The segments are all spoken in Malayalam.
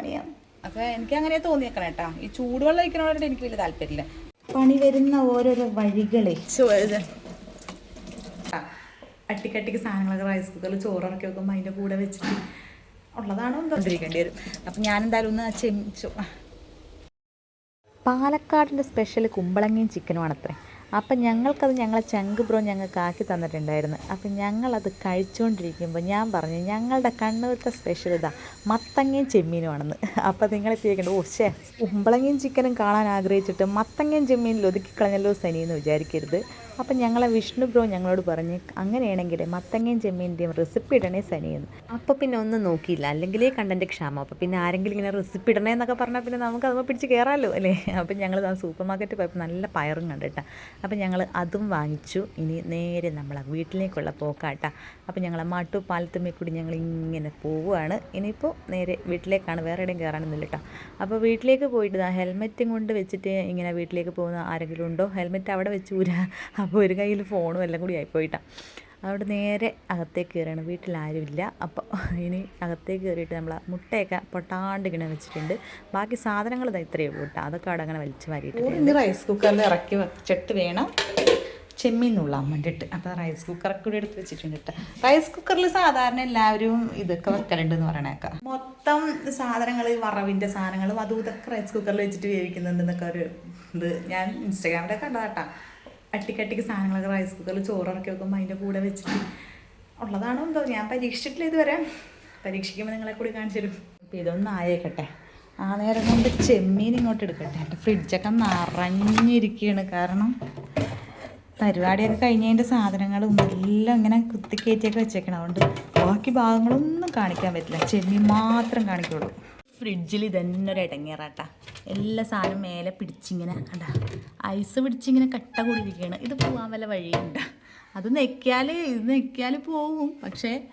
പണിയാണ്. അപ്പോൾ എനിക്ക് അങ്ങനെ തോന്നിയേക്കണം കേട്ടോ ഈ ചൂടുവെള്ളം ഒഴിക്കണോടായിട്ട് എനിക്ക് വലിയ താല്പര്യമില്ല. പണി വരുന്ന ഓരോരോ വഴികളെ. അട്ടിക്കട്ടിക്ക് സാധനങ്ങളൊക്കെ റൈസ് കുക്കറിൽ ചോറിറക്കി വെക്കുമ്പോൾ അതിന്റെ കൂടെ വെച്ചിട്ട് ഉള്ളതാണോ എന്തോണ്ടിരിക്കേണ്ടി വരും. അപ്പം ഞാൻ എന്തായാലും ഒന്ന് ചെമിച്ചു പാലക്കാടിന്റെ സ്പെഷ്യൽ കുമ്പളങ്ങയും ചിക്കനുമാണത്രേ അപ്പം ഞങ്ങൾക്കത് ഞങ്ങളെ ചങ്ക് ബ്രോ ഞങ്ങൾക്ക് ആക്കി തന്നിട്ടുണ്ടായിരുന്നു. അപ്പം ഞങ്ങളത് കഴിച്ചുകൊണ്ടിരിക്കുമ്പോൾ ഞാൻ പറഞ്ഞു ഞങ്ങളുടെ കണ്ണൂരത്തെ സ്പെഷ്യൽ ഇതാ മത്തങ്ങയും ചെമ്മീനുമാണെന്ന് അപ്പം നിങ്ങൾ എത്തിയേക്കണ്ട ഓ ശേ കുമ്പളങ്ങയും ചിക്കനും കാണാൻ ആഗ്രഹിച്ചിട്ട് മത്തങ്ങയും ചെമ്മീനിൽ ഒതുക്കിക്കളഞ്ഞല്ലോ സനി എന്ന് വിചാരിക്കരുത്. അപ്പം ഞങ്ങളെ വിഷ്ണു ബ്രോ ഞങ്ങളോട് പറഞ്ഞ് അങ്ങനെയാണെങ്കിൽ മത്തങ്ങയും ചെമ്മീന്റെയും റെസിപ്പി ഇടണേ സനിയെന്ന്. അപ്പോൾ പിന്നെ ഒന്നും നോക്കിയില്ല. അല്ലെങ്കിലേ കണ്ടന്റെ ക്ഷാമം. അപ്പോൾ പിന്നെ ആരെങ്കിലും ഇങ്ങനെ റെസിപ്പി ഇടണേ എന്നൊക്കെ പറഞ്ഞാൽ പിന്നെ നമുക്ക് അതുമ്പോൾ പിടിച്ച് കയറാമല്ലോ അല്ലേ? അപ്പം ഞങ്ങൾ സൂപ്പർ മാർക്കറ്റ് പോയപ്പോൾ നല്ല പയറും കണ്ടിട്ടാ. അപ്പം ഞങ്ങൾ അതും വാങ്ങിച്ചു. ഇനി നേരെ നമ്മളെ വീട്ടിലേക്കുള്ള പോക്കാട്ടാ. അപ്പം ഞങ്ങൾ മാട്ടുപാലത്തുമ്മേ കൂടി ഞങ്ങൾ ഇങ്ങനെ പോവുകയാണ് ഇനിയിപ്പോൾ നേരെ വീട്ടിലേക്കാണ്. വേറെ എവിടെയും കയറാനൊന്നുമില്ല കേട്ടോ അപ്പോൾ വീട്ടിലേക്ക് പോയിട്ട് ഹെൽമെറ്റും കൊണ്ട് വെച്ചിട്ട് ഇങ്ങനെ വീട്ടിലേക്ക് പോകുന്ന ആരെങ്കിലും ഉണ്ടോ? ഹെൽമെറ്റ് അവിടെ വെച്ച് ഊരാ. അപ്പോൾ ഒരു കയ്യിൽ ഫോണും എല്ലാം കൂടി ആയിപ്പോയിട്ടാണ് അവിടെ നേരെ അകത്തേക്ക് കയറുകയാണ്. വീട്ടിലാരുമില്ല അപ്പോൾ ഇനി അകത്തേക്ക് കയറിയിട്ട് നമ്മൾ മുട്ടയൊക്കെ പൊട്ടാണ്ട് ഇങ്ങനെ വെച്ചിട്ടുണ്ട്. ബാക്കി സാധനങ്ങൾ ഇതാ ഇത്രയേ ഉള്ളൂ കേട്ടോ. അതൊക്കെ അവിടെ അങ്ങനെ വലിച്ചു ഇനി റൈസ് കുക്കറിൽ ഇറക്കി വെച്ചിട്ട് വേണം ചെമ്മീൻ നുള്ളാൻ വേണ്ടിയിട്ട്. അപ്പോൾ റൈസ് കുക്കറൊക്കെ കൂടി എടുത്ത് വെച്ചിട്ടുണ്ട് കേട്ടോ. റൈസ് കുക്കറിൽ സാധാരണ എല്ലാവരും ഇതൊക്കെ വെക്കലുണ്ട് എന്ന് പറയണേക്കാം. മൊത്തം സാധനങ്ങൾ വറവിന്റെ സാധനങ്ങളും അതും ഇതൊക്കെ റൈസ് കുക്കറിൽ വെച്ചിട്ട് വേവിക്കുന്നുണ്ടെന്നൊക്കെ ഒരു ഇത് ഞാൻ ഇൻസ്റ്റാഗ്രാമിലൊക്കെ കണ്ടതാട്ടാ അട്ടിക്കട്ടിക്ക് സാധനങ്ങളൊക്കെ റൈസ് കുക്കറിൽ ചോറൊക്കെ വെക്കുമ്പോൾ അതിന്റെ കൂടെ വെച്ചിട്ട് ഉള്ളതാണോ എന്തോ? ഞാൻ പരീക്ഷിച്ചിട്ടില്ല ഇതുവരെ. പരീക്ഷിക്കുമ്പോൾ നിങ്ങളെ കൂടി കാണിച്ചു തരും. അപ്പോൾ ഇതൊന്ന് ആയേക്കട്ടെ. ആ നേരം കൊണ്ട് ചെമ്മീൻ ഇങ്ങോട്ട് എടുക്കട്ടെ. എന്റെ ഫ്രിഡ്ജൊക്കെ നിറഞ്ഞിരിക്കുകയാണ് കാരണം പരിപാടിയൊക്കെ കഴിഞ്ഞതിന്റെ സാധനങ്ങളും എല്ലാം ഇങ്ങനെ കുത്തിക്കയറ്റിയൊക്കെ വെച്ചേക്കണം. അതുകൊണ്ട് ബാക്കി ഭാഗങ്ങളൊന്നും കാണിക്കാൻ പറ്റില്ല. ചെമ്മീൻ മാത്രം കാണിക്കുള്ളൂ. ഫ്രിഡ്ജിൽ ഇതന്നെ ഒരു ഇടങ്ങേറാട്ടാ. എല്ലാ സാധനം മേലെ പിടിച്ചിങ്ങനെ അടാ ഐസ് പിടിച്ചിങ്ങനെ കട്ട കൂടിയിരിക്കുകയാണ് ഇത് പോകാൻ വല്ല വഴിയുണ്ട്. അത് നെക്കിയാൽ ഇത് നെക്കിയാൽ പോവും. പക്ഷേ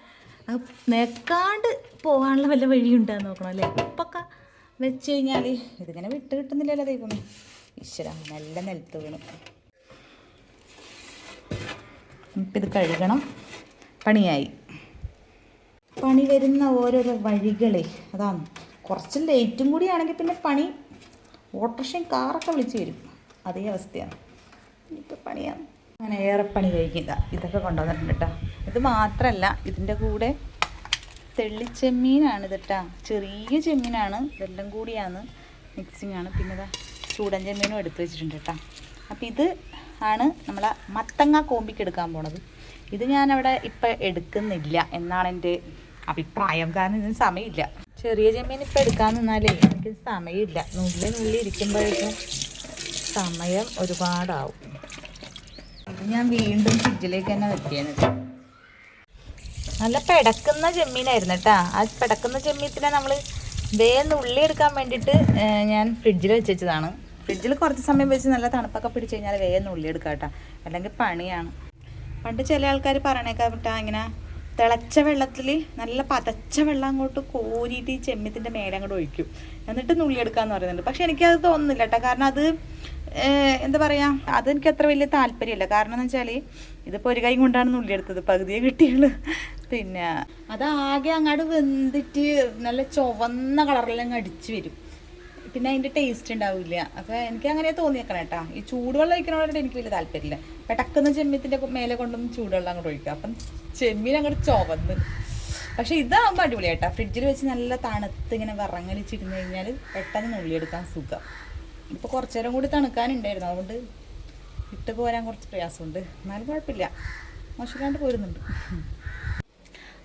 അത് നെക്കാണ്ട് പോകാനുള്ള വല്ല വഴിയുണ്ടെന്ന് നോക്കണം അല്ലേ? ഉപ്പൊക്കെ വെച്ച് കഴിഞ്ഞാൽ ഇതിങ്ങനെ വിട്ട് കിട്ടുന്നില്ലല്ലോ ദൈവമേ. ഈശ്വര നല്ല നിലത്ത് വീണു. ഇപ്പം ഇത് കഴുകണം. പണിയായി. പണി വരുന്ന ഓരോരോ വഴികളെ. അതാണ്. കുറച്ച് ലേറ്റും കൂടി ആണെങ്കിൽ പിന്നെ പണി ഓട്ടോറിക്ഷയും കാറൊക്കെ വിളിച്ച് വരും. അതേ അവസ്ഥയാണ്. ഇപ്പം പണിയാണ്. അങ്ങനെ ഏറെ പണി കഴിക്കില്ല. ഇതൊക്കെ കൊണ്ടുവന്നിട്ടുണ്ട് കേട്ടോ. ഇത് മാത്രമല്ല ഇതിന്റെ കൂടെ തെള്ളിച്ചെമ്മീനാണ് ഇത് കേട്ടോ. ചെറിയ ചെമ്മീനാണ്. ഇതെല്ലാം കൂടിയാണ്. മിക്സിങ് ആണ്. പിന്നെ ഇതാ ചൂടൻ ചെമ്മീനും എടുത്തു വെച്ചിട്ടുണ്ട് കേട്ടോ. അപ്പോൾ ഇത് ആണ് നമ്മളെ മത്തങ്ങ കോമ്പിക്ക് എടുക്കാൻ പോണത്. ഇത് ഞാനവിടെ ഇപ്പം എടുക്കുന്നില്ല എന്നാണ് എന്റെ അഭിപ്രായം. കാരണം ഇതിന് സമയമില്ല. ചെറിയ ചെമ്മീൻ ഇപ്പം എടുക്കാൻ നിന്നാലേ എനിക്ക് സമയമില്ല. നുള്ളി നുള്ളി ഇരിക്കുമ്പോഴേക്കും സമയം ഒരുപാടാവും. ഞാൻ വീണ്ടും ഫ്രിഡ്ജിലേക്ക് തന്നെ വെക്കുകയാണ് നല്ല പിടക്കുന്ന ചെമ്മീനായിരുന്നു കേട്ടാ. ആ പിടക്കുന്ന ചെമ്മീത്തിനെ നമ്മൾ വേഗം ഉള്ളി എടുക്കാൻ വേണ്ടിയിട്ട് ഞാൻ ഫ്രിഡ്ജിൽ വെച്ച് വെച്ചതാണ് ഫ്രിഡ്ജിൽ കുറച്ച് സമയം വെച്ച് നല്ല തണുപ്പൊക്കെ പിടിച്ച് കഴിഞ്ഞാൽ വേഗം ഉള്ളി എടുക്കാം കേട്ടോ അല്ലെങ്കിൽ പണിയാണ്. പണ്ട് ചില ആൾക്കാർ പറയണേക്കാം കേട്ടാ ഇങ്ങനെ തിളച്ച വെള്ളത്തിൽ നല്ല പതച്ച വെള്ളം അങ്ങോട്ട് കോരിയിട്ട് ഈ ചെമ്മീത്തിന്റെ മേലെ അങ്ങോട്ട് ഒഴിക്കും. എന്നിട്ട് നുള്ളി എടുക്കാന്ന് പറയുന്നുണ്ട്. പക്ഷെ എനിക്കത് തോന്നുന്നില്ല കേട്ടോ കാരണം അത് എന്താ പറയുക അതെനിക്ക് അത്ര വലിയ താല്പര്യമില്ല. കാരണം എന്ന് വെച്ചാൽ ഇതിപ്പോൾ ഒരു കൈ കൊണ്ടാണ് നുള്ളിയെടുത്തത് പകുതിയെ കിട്ടിയുള്ളൂ. പിന്നെ അതാകെ അങ്ങോട്ട് വെന്തിട്ട് നല്ല ചുവന്ന കളറിലങ്ങ് അടിച്ചു വരും. പിന്നെ അതിന്റെ ടേസ്റ്റ് ഉണ്ടാവില്ല. അപ്പോൾ എനിക്ക് അങ്ങനെ തോന്നിയേക്കണം കേട്ടോ ഈ ചൂടുവെള്ളം ഒഴിക്കണോടായിട്ട് എനിക്ക് വലിയ താല്പര്യമില്ല. പെട്ടക്കുന്ന ചെമ്മീത്തിന്റെ മേലെ കൊണ്ടും ചൂടുവെള്ളം അങ്ങോട്ട് ഒഴിക്കുക അപ്പം ചെമ്മീൻ അങ്ങോട്ട് ചുവന്ന്. പക്ഷെ ഇതാകുമ്പോൾ അടിപൊളി കേട്ടോ ഫ്രിഡ്ജിൽ വെച്ച് നല്ല തണുത്ത് ഇങ്ങനെ വിറങ്ങലിച്ചിരുന്ന് കഴിഞ്ഞാൽ പെട്ടെന്ന് നുള്ളിയെടുക്കാൻ സുഖം. ഇപ്പോൾ കുറച്ചു നേരം കൂടി തണുക്കാനുണ്ടായിരുന്നു. അതുകൊണ്ട് ഇട്ട് പോരാൻ കുറച്ച് പ്രയാസമുണ്ട്. എന്നാലും കുഴപ്പമില്ല. മോശമില്ലാണ്ട് പോരുന്നുണ്ട്.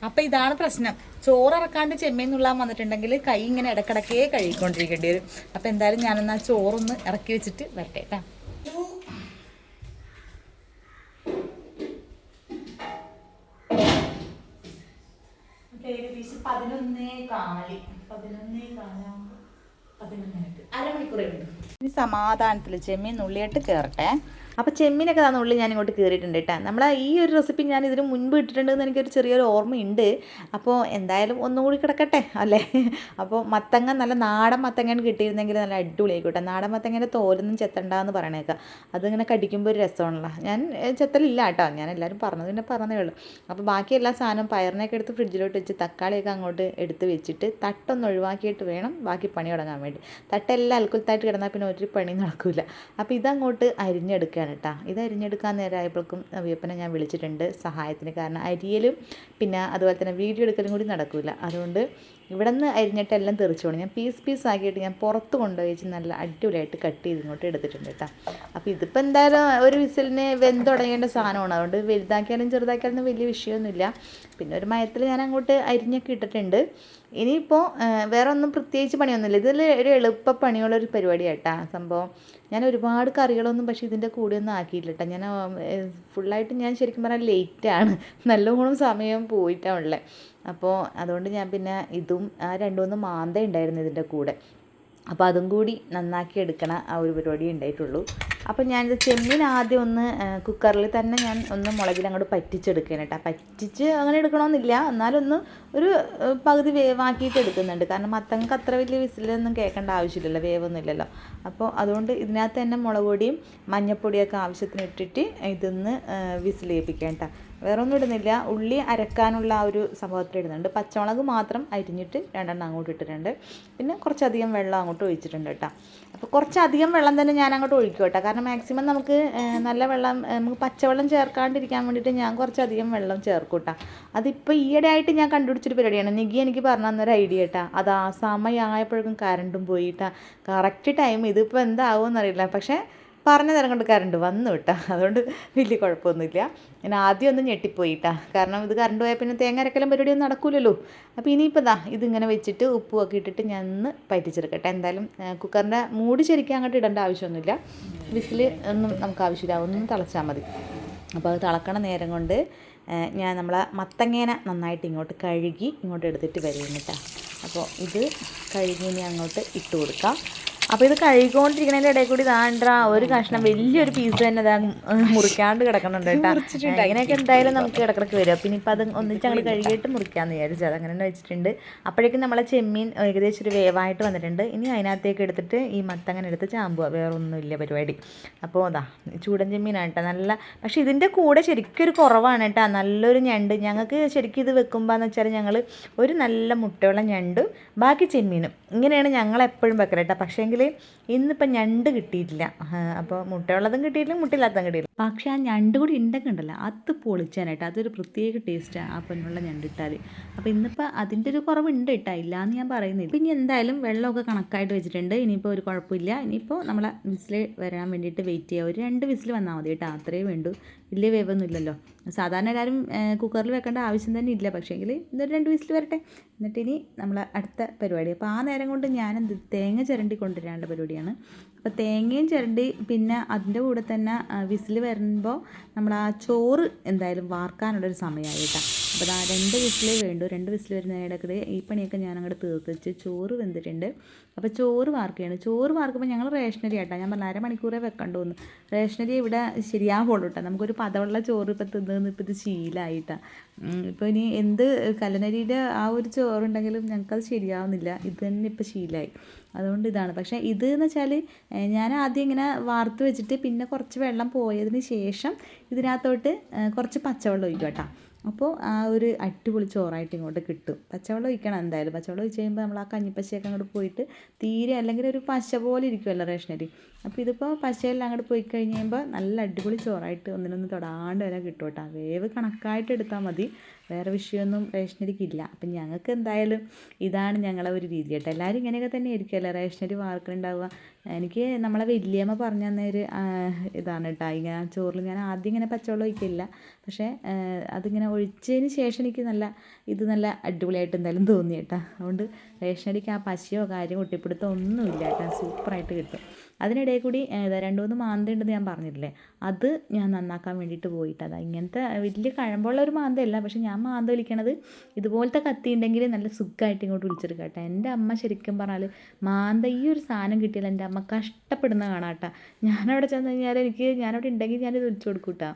അപ്പം ഇതാണ് പ്രശ്നം. ചോറ് ഇറക്കാണ്ട് ചെമ്മീൻ നുള്ളാൻ വന്നിട്ടുണ്ടെങ്കിൽ കൈ ഇങ്ങനെ ഇടക്കിടക്കേ കഴുകിക്കൊണ്ടിരിക്കേണ്ടി വരും. അപ്പം എന്തായാലും ഞാനെന്നാ ചോറൊന്ന് ഇറക്കി വെച്ചിട്ട് വരട്ടെ കേട്ടോ. ഏകദേശം പതിനൊന്നേ കാലി. പതിനൊന്നേ കാലാകുമ്പോൾ പതിനൊന്നായിട്ട് അരമണിക്കൂറേ ഉണ്ട് ഇനി സമാധാനത്തിൽ ചെമ്മീൻ നുള്ളിയിട്ട് കയറട്ടെ അപ്പോൾ ചെമ്മീനൊക്കെ തന്ന ഉള്ളിൽ ഞാൻ ഇങ്ങോട്ട് കയറിയിട്ടുണ്ട് കേട്ടോ. നമ്മൾ ഈ ഒരു റെസിപ്പി ഞാൻ ഇതിന് മുൻപ് ഇട്ടിട്ടുണ്ടെന്ന് എനിക്കൊരു ചെറിയൊരു ഓർമ്മയുണ്ട്. അപ്പോൾ എന്തായാലും ഒന്നും കൂടി കിടക്കട്ടെ അല്ലേ? അപ്പോൾ മത്തങ്ങ നല്ല നാടൻ മത്തങ്ങയാണ് കിട്ടിയിരുന്നെങ്കിൽ നല്ല അടിപൊളിയായി കേട്ടോ. നാടൻ മത്തങ്ങേന്റെ തോലൊന്നും ചെത്തണ്ടെന്ന് പറയണേക്കാം. അതിങ്ങനെ കടിക്കുമ്പോൾ ഒരു രസമാണല്ലോ. ഞാൻ ചെത്തലില്ല കേട്ടോ. ഞാൻ എല്ലാവരും പറഞ്ഞത് പിന്നെ പറഞ്ഞതേ ഉള്ളൂ. അപ്പോൾ ബാക്കി എല്ലാ സാധനവും പയറിനൊക്കെ എടുത്ത് ഫ്രിഡ്ജിലോട്ട് വെച്ച് തക്കാളിയൊക്കെ അങ്ങോട്ട് എടുത്ത് വെച്ചിട്ട് തട്ടൊന്ന് ഒഴിവാക്കിയിട്ട് വേണം ബാക്കി പണി തുടങ്ങാൻ വേണ്ടി. തട്ടെല്ലാം അൽക്കുലത്തായിട്ട് കിടന്നാൽ പിന്നെ ഒരു പണി നടക്കില്ല അപ്പോൾ ഇതങ്ങോട്ട് അരിഞ്ഞെടുക്കുകയാണ് കേട്ടോ. ഇത് അരിഞ്ഞെടുക്കാൻ നേരമായപ്പോഴേക്കും അവിയപ്പനെ ഞാൻ വിളിച്ചിട്ടുണ്ട് സഹായത്തിന്. കാരണം അരിയലും പിന്നെ അതുപോലെ തന്നെ വീഡിയോ എടുക്കലും കൂടി നടക്കില്ല അതുകൊണ്ട് ഇവിടെ നിന്ന് അരിഞ്ഞിട്ട് എല്ലാം തെറിച്ചു പോകണം ഞാൻ പീസ് പീസ് ആക്കിയിട്ട് ഞാൻ പുറത്ത് കൊണ്ടുപോയി വെച്ച് നല്ല അടിപൊളിയായിട്ട് കട്ട് ചെയ്ത് ഇങ്ങോട്ട് എടുത്തിട്ടുണ്ട് കേട്ടോ. അപ്പോൾ ഇതിപ്പോൾ എന്തായാലും ഒരു വിസിലിന് വെന്തുടങ്ങേണ്ട സാധനമാണ്. അതുകൊണ്ട് വലുതാക്കിയാലും ചെറുതാക്കിയാലും വലിയ വിഷയമൊന്നുമില്ല. പിന്നെ ഒരു മയത്തിൽ ഞാൻ അങ്ങോട്ട് അരിഞ്ഞൊക്കെ ഇട്ടിട്ടുണ്ട്. ഇനിയിപ്പോൾ വേറെ ഒന്നും പ്രത്യേകിച്ച് പണിയൊന്നുമില്ല. ഇതിൽ ഒരു എളുപ്പ പണിയുള്ള ഒരു പരിപാടി കേട്ടാ സംഭവം. ഞാൻ ഒരുപാട് കറികളൊന്നും പക്ഷേ ഇതിന്റെ കൂടെ ഒന്നും ആക്കിയില്ല ഞാൻ ഫുള്ളായിട്ട് ഞാൻ ശരിക്കും പറഞ്ഞാൽ ലേറ്റാണ് നല്ലോണം സമയം പോയിട്ടാണ് ഉള്ളത് അപ്പോൾ അതുകൊണ്ട് ഞാൻ പിന്നെ ഇതും ആ രണ്ട് മൂന്ന് മാന്ത ഉണ്ടായിരുന്നു ഇതിന്റെ കൂടെ. അപ്പോൾ അതും കൂടി നന്നാക്കി എടുക്കണ ആ ഒരു പരിപാടി ഉണ്ടായിട്ടുള്ളൂ. അപ്പോൾ ഞാനിത് ചെമ്മീൻ ആദ്യം ഒന്ന് കുക്കറിൽ തന്നെ ഞാൻ ഒന്ന് മുളകിൽ അങ്ങോട്ട് പറ്റിച്ചെടുക്കുകയാണ് കേട്ടോ. പറ്റിച്ച് അങ്ങനെ എടുക്കണമെന്നില്ല എന്നാലൊന്ന് ഒരു പകുതി വേവാക്കിയിട്ട് എടുക്കുന്നുണ്ട്. കാരണം മത്തങ്ങൾക്ക് അത്ര വലിയ വിസിലൊന്നും കേൾക്കേണ്ട ആവശ്യമില്ലല്ലോ വേവൊന്നുമില്ലല്ലോ. അപ്പോൾ അതുകൊണ്ട് ഇതിനകത്ത് തന്നെ മുളക് പൊടിയും മഞ്ഞൾപ്പൊടിയൊക്കെ ആവശ്യത്തിന് ഇട്ടിട്ട് ഇതൊന്ന് വിസിൽ ചെയ്യിപ്പിക്കാം കേട്ടോ. വേറെ ഒന്നും ഇടുന്നില്ല. ഉള്ളി അരക്കാനുള്ള ആ ഒരു സംഭവത്തിൽ ഇടുന്നുണ്ട്. പച്ചമുളക് മാത്രം അരിഞ്ഞിട്ട് രണ്ടെണ്ണം അങ്ങോട്ട് ഇട്ടിട്ടുണ്ട്. പിന്നെ കുറച്ചധികം വെള്ളം അങ്ങോട്ട് ഒഴിച്ചിട്ടുണ്ട് കേട്ടോ. അപ്പോൾ കുറച്ചധികം വെള്ളം തന്നെ ഞാൻ അങ്ങോട്ട് ഒഴിക്കും കേട്ടോ. കാരണം മാക്സിമം നമുക്ക് നല്ല വെള്ളം നമുക്ക് പച്ചവെള്ളം ചേർക്കാണ്ടിരിക്കാൻ വേണ്ടിയിട്ട് ഞാൻ കുറച്ചധികം വെള്ളം ചേർക്കും കേട്ടോ. അതിപ്പോൾ ഈയിടെ ആയിട്ട് ഞാൻ കണ്ടുപിടിച്ചൊരു പരിപാടിയാണ്. നിഗി എനിക്ക് പറഞ്ഞു തന്നൊരു ഐഡിയ കേട്ടോ. അത് ആ സമയമായപ്പോഴേക്കും കറണ്ടും പോയിട്ടാ കറക്റ്റ് ടൈം ഇതിപ്പോൾ എന്താവുമെന്നറിയില്ല. പക്ഷേ പറഞ്ഞ നേരം കൊണ്ട് കറണ്ട് വന്നു കേട്ടോ. അതുകൊണ്ട് വലിയ കുഴപ്പമൊന്നുമില്ല. ഞാൻ ആദ്യം ഒന്ന് ഞെട്ടിപ്പോയിട്ടാ. കാരണം ഇത് കറണ്ട് പോയാൽ പിന്നെ തേങ്ങ അരക്കലും പരിപാടിയൊന്നും നടക്കൂലല്ലോ. അപ്പോൾ ഇനിയിപ്പോൾ ദാ ഇതിങ്ങനെ വെച്ചിട്ട് ഉപ്പും ഒക്കെ ഇട്ടിട്ട് ഞാൻ ഒന്ന് പറ്റിച്ചെടുക്കട്ടെ. എന്തായാലും കുക്കറിന്റെ മൂടി ശരിക്കും അങ്ങോട്ട് ഇടേണ്ട ആവശ്യമൊന്നുമില്ല. വിസിൽ ഒന്നും നമുക്ക് ആവശ്യമില്ല. ഒന്നും തിളച്ചാൽ മതി. അപ്പോൾ അത് തിളക്കണ നേരം കൊണ്ട് ഞാൻ നമ്മളെ മത്തങ്ങേന നന്നായിട്ട് ഇങ്ങോട്ട് കഴുകി ഇങ്ങോട്ട് എടുത്തിട്ട് വരും കേട്ടോ അപ്പോൾ ഇത് കഴുകി ഇനി അങ്ങോട്ട് ഇട്ട് കൊടുക്കാം. അപ്പോൾ ഇത് കഴുകിക്കൊണ്ടിരിക്കുന്നതിന്റെ ഇടയിൽ കൂടി താണ്ട ഒരു കഷ്ണം വലിയൊരു പീസ് തന്നെ ഇതാ മുറിക്കാണ്ട് കിടക്കുന്നുണ്ട് കേട്ടോ. അങ്ങനെയൊക്കെ എന്തായാലും നമുക്ക് ഇടക്കിടക്ക് വരും. പിന്നെ ഇപ്പം അത് ഒന്നിച്ച് അങ്ങോട്ട് കഴുകിയിട്ട് മുറിക്കാമെന്ന് വിചാരിച്ചു. അത് അങ്ങനെ വെച്ചിട്ടുണ്ട്. അപ്പോഴേക്കും നമ്മളെ ചെമ്മീൻ ഏകദേശം ഒരു വേവായിട്ട് വന്നിട്ടുണ്ട്. ഇനി അതിനകത്തേക്ക് എടുത്തിട്ട് ഈ മത്തങ്ങനെ എടുത്ത് ചാമ്പുക വേറെ ഒന്നുമില്ല പരിപാടി. അപ്പോൾ അതാ ചൂടൻ ചെമ്മീനാണ് കേട്ടോ. നല്ല പക്ഷേ ഇതിന്റെ കൂടെ ശരിക്കും ഒരു കുറവാണ് കേട്ടോ. നല്ലൊരു ഞണ്ട്. ഞങ്ങൾക്ക് ശരിക്കും ഇത് വെക്കുമ്പോൾ എന്ന് വെച്ചാൽ ഞങ്ങൾ ഒരു നല്ല മുട്ടയുള്ള ഞണ്ടും ബാക്കി ചെമ്മീനും. ഇങ്ങനെയാണ് ഞങ്ങൾ എപ്പോഴും വെക്കൽ കേട്ടോ. പക്ഷേങ്കിൽ ഇന്നിപ്പോൾ ഞണ്ട് കിട്ടിയിട്ടില്ല. അപ്പോൾ മുട്ടയുള്ളതും കിട്ടിയിട്ടില്ല മുട്ടയില്ലാത്തതും കിട്ടിയില്ല പക്ഷേ ആ ഞണ്ട് കൂടി ഉണ്ടെങ്കിൽ ഉണ്ടല്ലോ അത് പൊളിച്ചാനായിട്ട് അതൊരു പ്രത്യേക ടേസ്റ്റാണ് ആ പെണ്ണുള്ള ഞണ്ട് ഇട്ടാൽ അപ്പോൾ ഇന്നിപ്പോൾ അതിന്റെ ഒരു കുറവുണ്ട് കേട്ടാ ഇല്ലയെന്ന് ഞാൻ പറയുന്നില്ല. പിന്നെ എന്തായാലും വെള്ളമൊക്കെ കണക്കായിട്ട് വെച്ചിട്ടുണ്ട് ഇനിയിപ്പോൾ ഒരു കുഴപ്പമില്ല. ഇനിയിപ്പോൾ നമ്മളെ വിസിൽ വരാൻ വേണ്ടിയിട്ട് വെയിറ്റ് ചെയ്യുക ഒരു രണ്ട് വിസിൽ വന്നാൽ മതി കേട്ടോ അത്രയേ വേണ്ടൂ. വലിയ വേവൊന്നുമില്ലല്ലോ സാധാരണ എല്ലാവരും കുക്കറിൽ വെക്കേണ്ട ആവശ്യം തന്നെ ഇല്ല. പക്ഷേങ്കിൽ ഇതൊരു രണ്ട് വിസിൽ വരട്ടെ. എന്നിട്ട് ഇനി നമ്മൾ അടുത്ത പരിപാടി. അപ്പോൾ ആ നേരം കൊണ്ട് ഞാൻ തേങ്ങ ചിരണ്ടി കൊണ്ടുവരാനുള്ള പരിപാടിയാണ്. അപ്പോൾ തേങ്ങയും ചിരണ്ടി പിന്നെ അതിന്റെ കൂടെ തന്നെ വിസിൽ വരുമ്പോൾ നമ്മൾ ആ ചോറ് എന്തായാലും വാർക്കാനുള്ളൊരു സമയമായി അപ്പോൾ ആ രണ്ട് വിസിൽ വേണ്ടു. രണ്ട് വിസിൽ വരുന്നതിനിടയ്ക്ക് ഈ പണിയൊക്കെ ഞാൻ അങ്ങോട്ട് തീർത്ത് വെച്ച് ചോറ് വെന്തിട്ടുണ്ട്. അപ്പോൾ ചോറ് വാർക്കുകയാണ് ചോറ് വാർക്കുമ്പോൾ ഞങ്ങൾ റേഷനരി ആട്ടാ. ഞാൻ പറഞ്ഞ അരമണിക്കൂറേ വെക്കണ്ടു എന്ന് റേഷനരി ഇവിടെ ശരിയാവുള്ളൂ കേട്ടോ നമുക്കൊരു പതവുള്ള ചോറ് ഇപ്പോൾ തിന്നു ഇപ്പോൾ ഇത് ശീലമായിട്ടാണ് ഇപ്പോൾ ഇനി എന്ത് കലനരിയുടെ ആ ഒരു ചോറുണ്ടെങ്കിലും ഞങ്ങൾക്കത് ശരിയാവുന്നില്ല. ഇത് തന്നെ ഇപ്പോൾ ശീലമായി അതുകൊണ്ട് ഇതാണ്. പക്ഷേ ഇത് എന്ന് വെച്ചാൽ ഞാൻ ആദ്യം ഇങ്ങനെ വാർത്ത് വെച്ചിട്ട് പിന്നെ കുറച്ച് വെള്ളം പോയതിന് ശേഷം ഇതിനകത്തോട്ട് കുറച്ച് പച്ചവെള്ളം ഒഴിക്കും കേട്ടോ. അപ്പോൾ ആ ഒരു അടിപൊളി ചോറായിട്ട് ഇങ്ങോട്ട് കിട്ടും. പച്ചവെള്ളം ഒഴിക്കണം എന്തായാലും. പച്ചവെള്ളം ഒഴിച്ച് കഴിയുമ്പോൾ നമ്മൾ ആ കഞ്ഞിപ്പശയൊക്കെ അങ്ങോട്ട് പോയിട്ട് തീരെ അല്ലെങ്കിൽ ഒരു പശ പോലെ ഇരിക്കുമല്ലോ റേഷനരി. അപ്പോൾ ഇതിപ്പോൾ പശയെല്ലാം അങ്ങോട്ട് പോയി കഴിഞ്ഞ് കഴിയുമ്പോൾ നല്ല അടിപൊളി ചോറായിട്ട് ഒന്നിനൊന്ന് തൊടാണ്ട് വരെ കിട്ടും കേട്ടോ വേവ് കണക്കായിട്ട് എടുത്താൽ മതി. വേറെ വിഷയമൊന്നും റേഷനരിക്കില്ല. അപ്പം ഞങ്ങൾക്ക് എന്തായാലും ഇതാണ് ഞങ്ങളെ ഒരു രീതി കേട്ടോ. എല്ലാവരും ഇങ്ങനെയൊക്കെ തന്നെ ആയിരിക്കുമല്ലോ റേഷനരി വാർക്കുന്നുണ്ടാവുക എനിക്ക് നമ്മളെ വലിയമ്മ പറഞ്ഞു തന്നൊരു ഇതാണ് കേട്ടോ. ഇങ്ങനെ ചോറിൽ ഞാൻ ആദ്യം ഇങ്ങനെ പച്ചവെള്ളം ഒഴിക്കില്ല. പക്ഷേ അതിങ്ങനെ ഒഴിച്ചതിന് ശേഷം എനിക്ക് നല്ല ഇത് നല്ല അടിപൊളിയായിട്ട് എന്തായാലും തോന്നി കേട്ടോ. അതുകൊണ്ട് റേഷനരിക്ക് ആ പശയോ കാര്യം കുട്ടിപ്പിടുത്തോ ഒന്നുമില്ല കേട്ടോ. സൂപ്പറായിട്ട് കിട്ടും. അതിനിടയിൽ കൂടി രണ്ട് മൂന്ന് മാന്ത ഉണ്ടെന്ന് ഞാൻ പറഞ്ഞില്ലേ അത് ഞാൻ നന്നാക്കാൻ വേണ്ടിയിട്ട് പോയിട്ട് അതാ ഇങ്ങനത്തെ വലിയ കഴമ്പുള്ള ഒരു മാന്തയല്ല പക്ഷെ ഞാൻ മാന്ത വലിക്കണത് ഇതുപോലത്തെ കത്തി ഉണ്ടെങ്കിൽ നല്ല സുഖമായിട്ട് ഇങ്ങോട്ട് വിളിച്ചെടുക്കാം കേട്ടോ. എന്റെ അമ്മ ശരിക്കും പറഞ്ഞാൽ മാന്ത ഈ ഒരു സാധനം കിട്ടിയാൽ എന്റെ അമ്മ കഷ്ടപ്പെടുന്ന കാണാം കേട്ടോ ഞാനവിടെ ചെന്ന് കഴിഞ്ഞാൽ എനിക്ക് ഞാനവിടെ ഉണ്ടെങ്കിൽ ഞാനിത് വിളിച്ചു കൊടുക്കും കേട്ടോ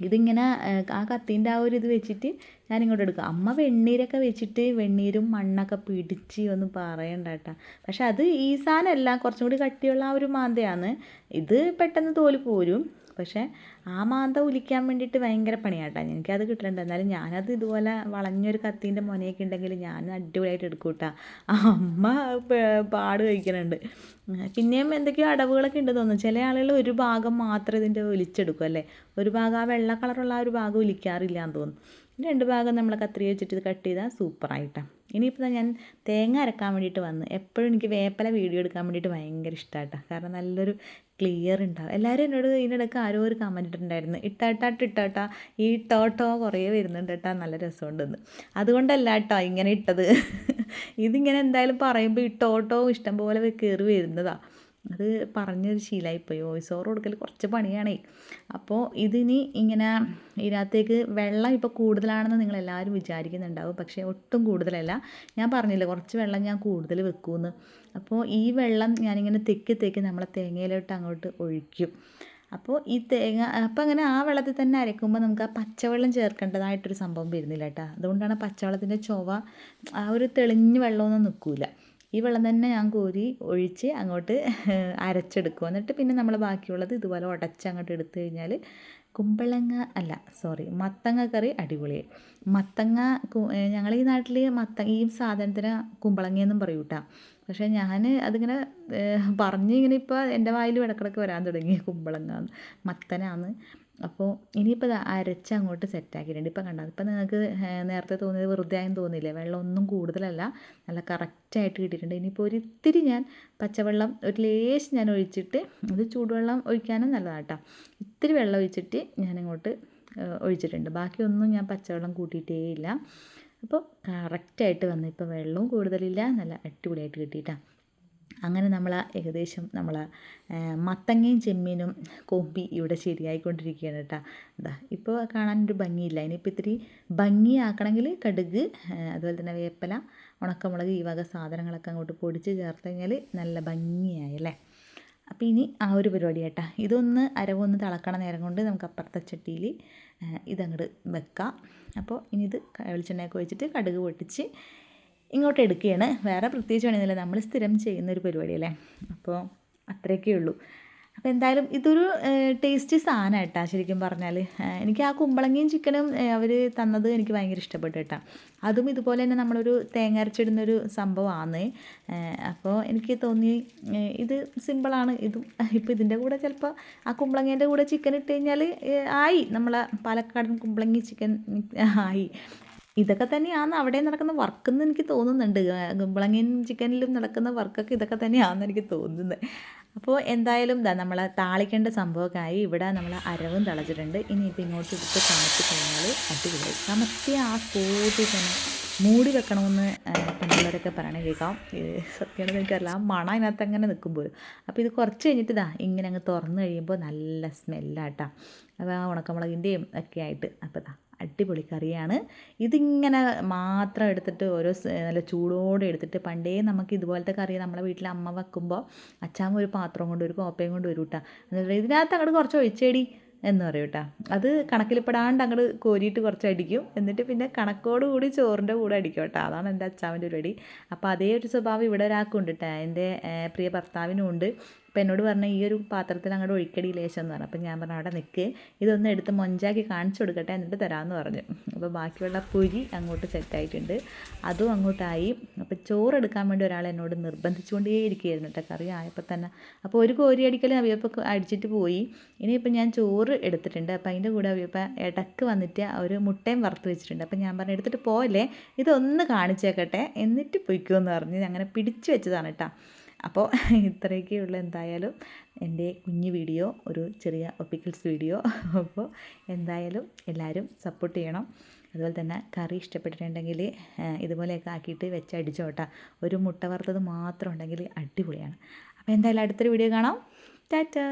ഇതിങ്ങനെ ആ കത്തീന്റെ ആ ഒരു ഇത് വെച്ചിട്ട് ഞാൻ ഇങ്ങോട്ട് എടുക്കും. അമ്മ വെണ്ണീരൊക്കെ വെച്ചിട്ട് വെണ്ണീരും മണ്ണൊക്കെ പിടിച്ച് ഒന്ന് പറയണ്ട കേട്ടോ. പക്ഷെ അത് ഈ സാധനമല്ല കുറച്ചും കൂടി കട്ടിയുള്ള ആ ഒരു മാന്തയാണ്. ഇത് പെട്ടെന്ന് തോൽ പോരും. പക്ഷേ ആ മാന്ത ഉലിക്കാൻ വേണ്ടിയിട്ട് ഭയങ്കര പണിയാട്ടാ. എനിക്കത് കിട്ടലുണ്ട്. എന്നാലും ഞാനത് ഇതുപോലെ വളഞ്ഞൊരു കത്തീന്റെ മുനയൊക്കെ ഉണ്ടെങ്കിൽ ഞാൻ അടിപൊളിയായിട്ട് എടുക്കും കേട്ടോ അമ്മ പാട് കഴിക്കുന്നുണ്ട് പിന്നെയും എന്തൊക്കെയോ അടവുകളൊക്കെ ഉണ്ട് തോന്നുന്നു. ചില ആളുകൾ ഒരു ഭാഗം മാത്രം ഇതിന്റെ ഒലിച്ചെടുക്കും അല്ലേ? ഒരു ഭാഗം ആ വെള്ള കളറുള്ള ആ ഒരു ഭാഗം ഒലിക്കാറില്ല എന്ന് തോന്നുന്നു. രണ്ട് ഭാഗം നമ്മൾ കത്രി വെച്ചിട്ട് കട്ട് ചെയ്താൽ സൂപ്പറായിട്ടാണ് ഇനിയിപ്പോൾ ഞാൻ തേങ്ങ അരക്കാൻ വേണ്ടിയിട്ട് വന്ന് എപ്പോഴും എനിക്ക് വേപ്പല വീഡിയോ എടുക്കാൻ വേണ്ടിയിട്ട് ഭയങ്കര ഇഷ്ടമായിട്ടാണ് കാരണം നല്ലൊരു ക്ലിയർ ഉണ്ടാവും എല്ലാവരും എന്നോട് ഇതിനിടയ്ക്ക് ആരോ ഒരു കമന്റ് ഇട്ടിട്ടുണ്ടായിരുന്നു. ഇട്ടാട്ടാട്ട് ഇട്ടാട്ടാ. ഈ ഇട്ടോട്ടോ കുറേ വരുന്നുണ്ട് കേട്ടാ. നല്ല രസമുണ്ടെന്ന്. അതുകൊണ്ടല്ല കേട്ടോ ഇങ്ങനെ ഇട്ടത്. ഇതിങ്ങനെ എന്തായാലും പറയുമ്പോൾ ഇട്ടോട്ടോ ഇഷ്ടം പോലെ കയറി വരുന്നതാണ് അത് പറഞ്ഞൊരു ശീലമായിപ്പോയി വോയിസ് ഓവർ കൊടുക്കൽ കുറച്ച് പണിയാണേ. അപ്പോൾ ഇതിനി ഇങ്ങനെ ഇതിനകത്തേക്ക് വെള്ളം ഇപ്പോൾ കൂടുതലാണെന്ന് നിങ്ങൾ എല്ലാവരും വിചാരിക്കുന്നുണ്ടാവും. പക്ഷേ ഒട്ടും കൂടുതലല്ല. ഞാൻ പറഞ്ഞില്ല കുറച്ച് വെള്ളം ഞാൻ കൂടുതൽ വെക്കുമെന്ന് അപ്പോൾ ഈ വെള്ളം ഞാനിങ്ങനെ തെക്കി തെക്കി നമ്മളെ തേങ്ങയിലോട്ട് അങ്ങോട്ട് ഒഴിക്കും. അപ്പോൾ ഈ തേങ്ങ അപ്പോൾ അങ്ങനെ ആ വെള്ളത്തിൽ തന്നെ അരയ്ക്കുമ്പോൾ നമുക്ക് ആ പച്ചവെള്ളം ചേർക്കേണ്ടതായിട്ടൊരു സംഭവം വരുന്നില്ല കേട്ടോ. അതുകൊണ്ടാണ് പച്ചവെള്ളത്തിന്റെ ചൊവ ആ ഒരു തെളിഞ്ഞ വെള്ളമൊന്നും നിൽക്കില്ല ഈ വെള്ളം തന്നെ ഞാൻ കോരി ഒഴിച്ച് അങ്ങോട്ട് അരച്ചെടുക്കും. എന്നിട്ട് പിന്നെ നമ്മൾ ബാക്കിയുള്ളത് ഇതുപോലെ ഉടച്ച് അങ്ങോട്ട് എടുത്തു കഴിഞ്ഞാൽ കുമ്പളങ്ങ അല്ല സോറി മത്തങ്ങ കറി അടിപൊളി. മത്തങ്ങ ഞങ്ങൾ ഈ നാട്ടിൽ മത്ത ഈ സാധനത്തിന് കുമ്പളങ്ങയെന്നും പറയൂ കേട്ടോ പക്ഷേ ഞാൻ അതിങ്ങനെ പറഞ്ഞ് ഇങ്ങനെ ഇപ്പോൾ എന്റെ വായിൽ ഇടക്കിടക്ക് വരാൻ തുടങ്ങി കുമ്പളങ്ങ മത്തനാന്ന്. അപ്പോൾ ഇനിയിപ്പോൾ അരച്ച് അങ്ങോട്ട് സെറ്റാക്കിയിട്ടുണ്ട് ഇപ്പം കണ്ടോ? ഇപ്പം നിങ്ങൾക്ക് നേരത്തെ തോന്നിയത് വെറുതെ ആയെന്ന് തോന്നിയില്ലേ? വെള്ളം ഒന്നും കൂടുതലല്ല. നല്ല കറക്റ്റായിട്ട് കിട്ടിയിട്ടുണ്ട്. ഇനിയിപ്പോൾ ഒരിത്തിരി ഞാൻ പച്ചവെള്ളം ഒരു ലേശം ഞാൻ ഒഴിച്ചിട്ട് അത് ചൂടുവെള്ളം ഒഴിക്കാനും നല്ലതാണ് കേട്ടോ ഇത്തിരി വെള്ളം ഒഴിച്ചിട്ട് ഞാൻ ഇങ്ങോട്ട് ഒഴിച്ചിട്ടുണ്ട്. ബാക്കിയൊന്നും ഞാൻ പച്ചവെള്ളം കൂട്ടിയിട്ടേ ഇല്ല. അപ്പോൾ കറക്റ്റായിട്ട് വന്നു ഇപ്പോൾ വെള്ളവും കൂടുതലില്ല. നല്ല അടിപൊളിയായിട്ട് കിട്ടിയിട്ടാണ് അങ്ങനെ നമ്മൾ ഏകദേശം നമ്മൾ മത്തങ്ങയും ചെമ്മീനും കോമ്പി ഇവിടെ ശരിയായിക്കൊണ്ടിരിക്കുകയാണ് കേട്ടോ. ഇതാ ഇപ്പോൾ ഒരു ഭംഗിയില്ല. ഇനിയിപ്പോൾ ഇത്തിരി ഭംഗിയാക്കണമെങ്കിൽ കടുക് അതുപോലെ തന്നെ വേപ്പല ഉണക്കമുളക് ഈ വക സാധനങ്ങളൊക്കെ അങ്ങോട്ട് പൊടിച്ച് ചേർത്ത് കഴിഞ്ഞാൽ നല്ല ഭംഗിയായി അല്ലേ അപ്പോൾ ഇനി ആ ഒരു പരിപാടി കേട്ടോ. ഇതൊന്ന് അരവൊന്ന് തിളക്കണ നേരം കൊണ്ട് നമുക്ക് അപ്പുറത്തെ ചട്ടിയിൽ ഇതങ്ങോട്ട് വെക്കാം. അപ്പോൾ ഇനി ഇത് വെളിച്ചെണ്ണയൊക്കെ ഒഴിച്ചിട്ട് കടുക് പൊട്ടിച്ച് ഇങ്ങോട്ട് എടുക്കുകയാണ്. വേറെ പ്രത്യേകിച്ച് പണിയൊന്നുമില്ല. നമ്മൾ സ്ഥിരം ചെയ്യുന്ന ഒരു പരിപാടിയല്ലേ അപ്പോൾ അത്രയൊക്കെ ഉള്ളൂ. അപ്പോൾ എന്തായാലും ഇതൊരു ടേസ്റ്റി സാധനം കേട്ടാ ശരിക്കും പറഞ്ഞാൽ എനിക്ക് ആ കുമ്പളങ്ങയും ചിക്കനും അവർ തന്നത് എനിക്ക് ഭയങ്കര ഇഷ്ടപ്പെട്ടു കേട്ടോ. അതും ഇതുപോലെ തന്നെ നമ്മളൊരു തേങ്ങ അരച്ചിടുന്നൊരു സംഭവമാണ് അപ്പോൾ എനിക്ക് തോന്നി ഇത് സിമ്പിളാണ്. ഇതും ഇപ്പോൾ ഇതിന്റെ കൂടെ ചിലപ്പോൾ ആ കുമ്പളങ്ങേന്റെ കൂടെ ചിക്കൻ ഇട്ട് കഴിഞ്ഞാൽ ആയി. നമ്മളെ പാലക്കാടൻ കുമ്പളങ്ങി ചിക്കൻ ആയി. ഇതൊക്കെ തന്നെയാണ് അവിടെ നടക്കുന്ന വർക്കെന്ന് എനിക്ക് തോന്നുന്നുണ്ട്. കുമ്പളങ്ങിൻ ചിക്കനിലും നടക്കുന്ന വർക്കൊക്കെ ഇതൊക്കെ തന്നെയാണെന്ന് എനിക്ക് തോന്നുന്നത്. അപ്പോൾ എന്തായാലും ഇതാ നമ്മൾ താളിക്കേണ്ട സംഭവമൊക്കെ ഇവിടെ നമ്മൾ അരവും തിളച്ചിട്ടുണ്ട്. ഇനിയിപ്പോൾ ഇങ്ങോട്ട് ഇട്ട് തണുത്ത് കഴിഞ്ഞാൽ അടിപൊളിയായി. കമത്തി ആ സ്പോട്ടിൽ തന്നെ മൂടി വെക്കണമെന്ന് പണ്ടുള്ളവരൊക്കെ പറയണ കേൾക്കാം. ഇത് സത്യമാണെന്ന് എനിക്കറിയില്ല. ആ മണം അതിനകത്ത് അങ്ങനെ നിൽക്കുമ്പോൾ അപ്പോൾ ഇത് കുറച്ച് കഴിഞ്ഞിട്ട് ഇതാ ഇങ്ങനെ അങ്ങ് തുറന്നു കഴിയുമ്പോൾ നല്ല സ്മെല്ലാട്ടാ അപ്പോൾ ആ ഉണക്കമുളകിന്റെയും ഒക്കെ ആയിട്ട്. അപ്പോൾ ഇതാ അടിപൊളി കറിയാണ്. ഇതിങ്ങനെ മാത്രം എടുത്തിട്ട് ഓരോ നല്ല ചൂടോടെ എടുത്തിട്ട് പണ്ടേ നമുക്ക് ഇതുപോലത്തെ കറി നമ്മളെ വീട്ടിൽ അമ്മ വെക്കുമ്പോൾ അച്ചാമ്മ ഒരു പാത്രം കൊണ്ട് ഒരു കോപ്പയും കൊണ്ട് വരും കേട്ടോ ഇതിനകത്ത് അങ്ങോട്ട് കുറച്ച് ഒഴിച്ചേടി എന്ന് പറയും കേട്ടോ അത് കണക്കിൽപ്പെടാണ്ട് അങ്ങോട്ട് കോരിയിട്ട് കുറച്ച് അടിക്കും. എന്നിട്ട് പിന്നെ കണക്കോട് കൂടി ചോറിന്റെ കൂടെ അടിക്കും കേട്ടോ അതാണ് എന്റെ ഒരു പരിപാടി. അപ്പോൾ അതേ ഒരു സ്വഭാവം ഇവിടെ ഒരാൾക്കുണ്ട് കേട്ടോ എന്റെ പ്രിയ ഭർത്താവിനും ഉണ്ട് അപ്പോൾ എന്നോട് പറഞ്ഞ ഈ ഒരു പാത്രത്തിൽ അങ്ങോട്ട് ഒഴിക്കടി ലേശം എന്ന് പറഞ്ഞു. അപ്പോൾ ഞാൻ പറഞ്ഞു അവിടെ നിൽക്ക് ഇതൊന്ന് എടുത്ത് മൊഞ്ചാക്കി കാണിച്ചു കൊടുക്കട്ടെ എന്നിട്ട് തരാമെന്ന് പറഞ്ഞു. അപ്പോൾ ബാക്കിയുള്ള പുരി അങ്ങോട്ട് സെറ്റായിട്ടുണ്ട് അതും അങ്ങോട്ടായി. അപ്പോൾ ചോറ് എടുക്കാൻ വേണ്ടി ഒരാൾ എന്നോട് നിർബന്ധിച്ചുകൊണ്ടേ ഇരിക്കുകയായിരുന്നു കേട്ടോ കറി ആയപ്പോൾ തന്നെ. അപ്പോൾ ഒരു കോരി അടിക്കൽ അവിയപ്പം അടിച്ചിട്ട് പോയി. ഇനിയിപ്പോൾ ഞാൻ ചോറ് എടുത്തിട്ടുണ്ട്. അപ്പോൾ അതിന്റെ കൂടെ അവിയപ്പം ഇടയ്ക്ക് വന്നിട്ട് ഒരു മുട്ടയും വറുത്ത് വെച്ചിട്ടുണ്ട്. അപ്പോൾ ഞാൻ പറഞ്ഞു എടുത്തിട്ട് പോയല്ലേ ഇതൊന്ന് കാണിച്ചേക്കട്ടെ എന്നിട്ട് പൊയ്ക്കുമെന്ന് പറഞ്ഞ് അങ്ങനെ പിടിച്ചു വെച്ചതാണ് കേട്ടോ. അപ്പോൾ ഇത്രയൊക്കെയുള്ള എന്തായാലും എന്റെ കുഞ്ഞു വീഡിയോ ഒരു ചെറിയ ഒപ്പിക്കൽസ് വീഡിയോ. അപ്പോൾ എന്തായാലും എല്ലാവരും സപ്പോർട്ട് ചെയ്യണം. അതുപോലെ തന്നെ കറി ഇഷ്ടപ്പെട്ടിട്ടുണ്ടെങ്കിൽ ഇതുപോലെയൊക്കെ ആക്കിയിട്ട് വെച്ചടിച്ചോട്ടാ ഒരു മുട്ട വറുത്തത് മാത്രം ഉണ്ടെങ്കിൽ അടിപൊളിയാണ്. അപ്പോൾ എന്തായാലും അടുത്തൊരു വീഡിയോ കാണാം. ടാറ്റാ.